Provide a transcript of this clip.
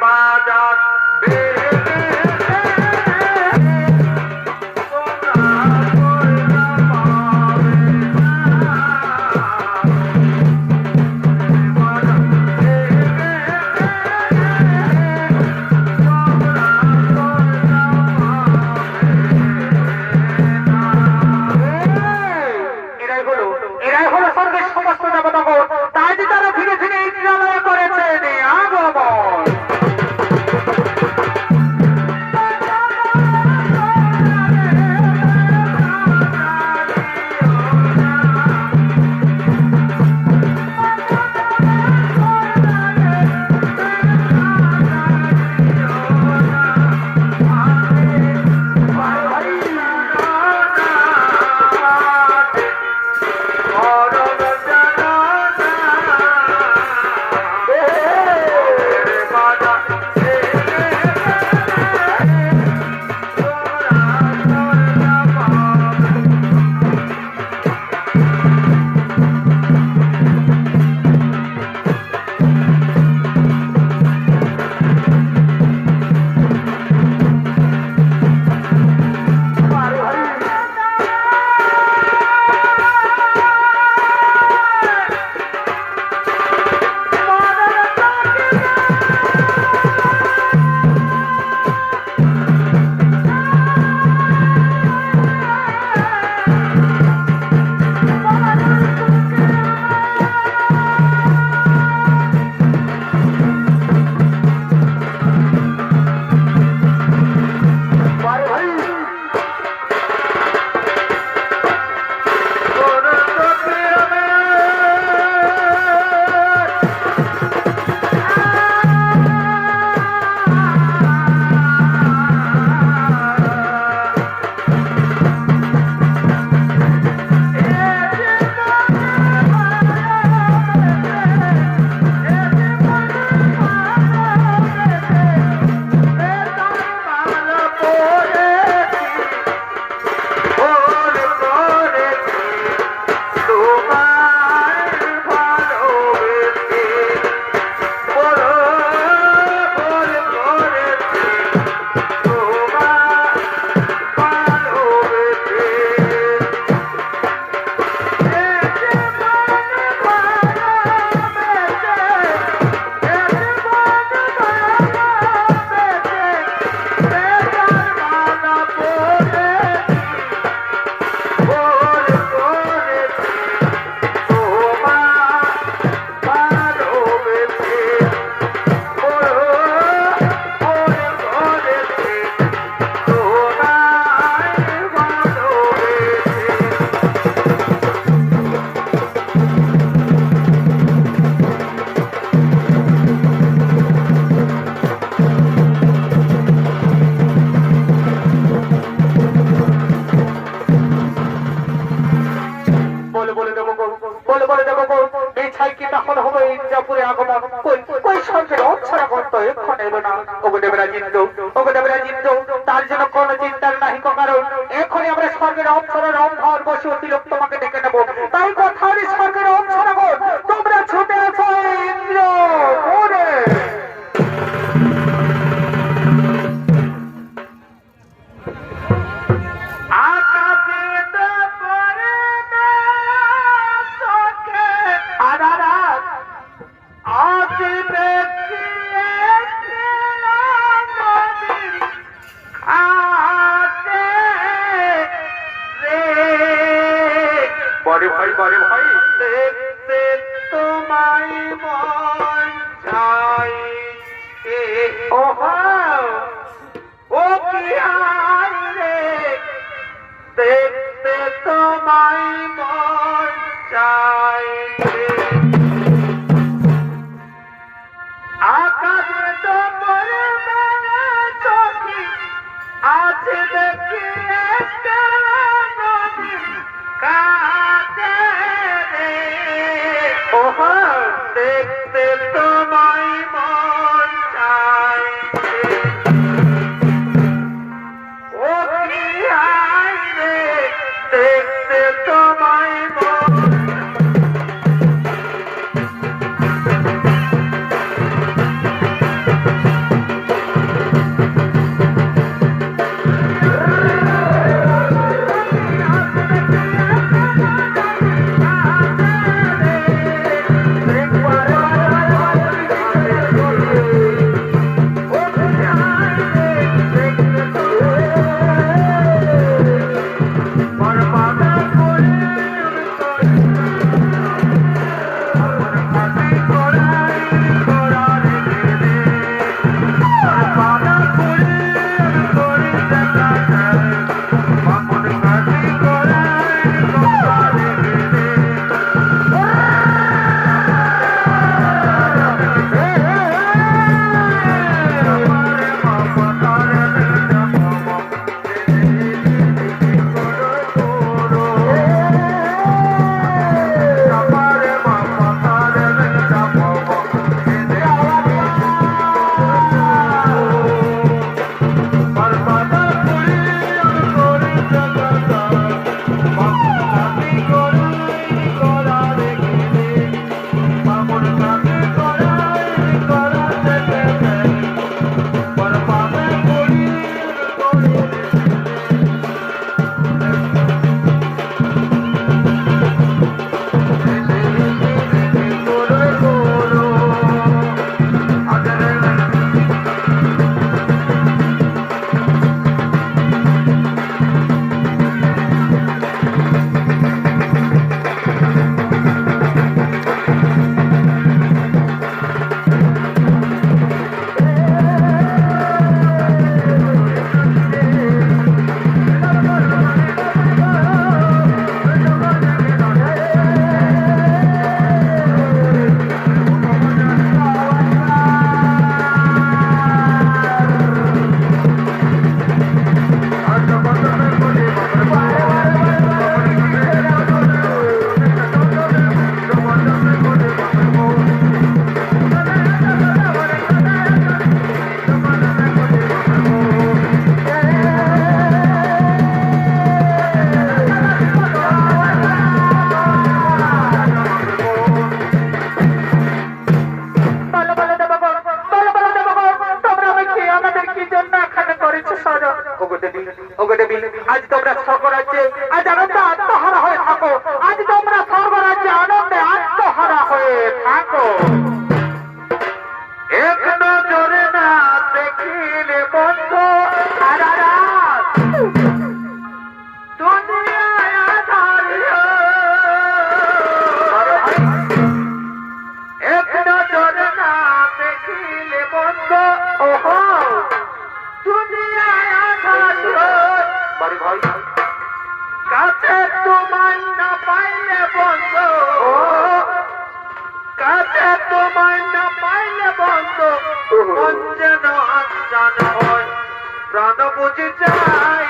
বাজার চিন্তার নাহি কখনো এখনই আমরা স্বর্গের অক্ষরের অন্ধর বসে অতিরিক্ত বরে ভাই বরে ভাই। দেখতে তোমায় মন চাই। ও কি আর রে। দেখতে তোমায় মন যাই আকাশ দেখি একটা দেখতে তো সরো। ওগো দেবী ওগো দেবী আজ তোমরা সকরাজ্যে আজ আনন্দ আত্মহ মন যেন আসান হয় প্রাণ বুঝে যায়